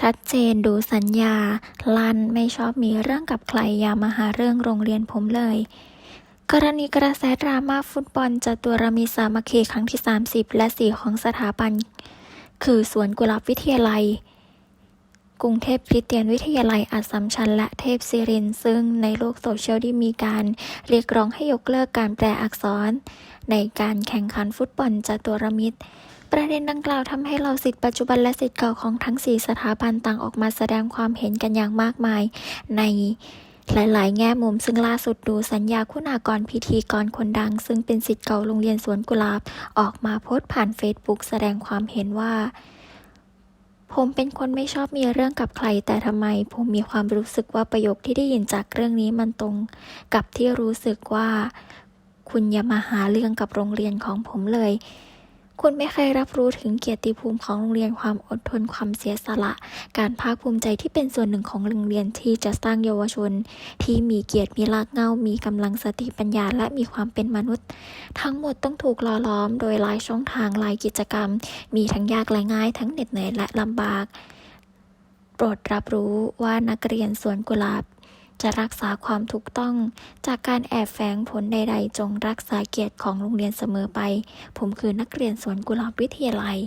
ชัดเจนดูสัญญา ลันไม่ชอบมีเรื่องกับใครอย่ามาหาเรื่องโรงเรียนผมเลย กรณีกระแสดราม่าฟุตบอลจตุรมีสามัคคีครั้งที่ 30 และ 4 ของสถาบัน คือสวนกุหลาบวิทยาลัย กรุงเทพคริสเตียนวิทยาลัยอัสสัมชัญและเทพศิริน ซึ่งในโลกโซเชียลได้มีการเรียกร้องให้ยกเลิกการแปลอักษร ในการแข่งขันฟุตบอลจัตุรมิตร ประเด็นดังกล่าวทำให้เราสิทธิ์ปัจจุบันและสิทธิ์เก่าของทั้ง 4 สถาบันต่างออกมาแสดงความเห็นกันอย่างมากมาย ในหลายๆ แง่มุมซึ่งล่าสุดดูสัญญาคุณากรพิธีกรคนดัง ซึ่งเป็นสิทธิ์เก่าโรงเรียนสวนกุหลาบ ออกมาโพสต์ผ่านเฟซบุ๊กแสดงความเห็นว่า ผมเป็นคนไม่ชอบมีเรื่องกับใคร แต่ทำไมผมมีความรู้สึกว่าประโยคที่ได้ยินจากเรื่องนี้มันตรงกับที่รู้สึกว่า คุณอย่ามาหาเรื่องกับโรงเรียนของผมเลย คุณไม่เคยรับรู้ถึงเกียรติภูมิของโรงเรียนความอดทนความเสียสละ การภาคภูมิใจที่เป็นส่วนหนึ่งของโรงเรียนที่จะสร้างเยาวชน ที่มีเกียรติมีรากเหง้า มีกำลังสติปัญญาและมีความเป็นมนุษย์ ทั้งหมดต้องถูกล่อล้อม โดยหลายช่องทางหลายกิจกรรม มีทั้งยากและง่าย ทั้งเหน็ดเหนื่อยและลำบาก โปรดรับรู้ว่านักเรียนสวนกุหลาบ จะรักษาความถูกต้อง จากการแอบแฝงผลใด ๆ จงรักษาเกียรติของโรงเรียนเสมอไป ผมคือนักเรียนสวนกุหลาบวิทยาลัย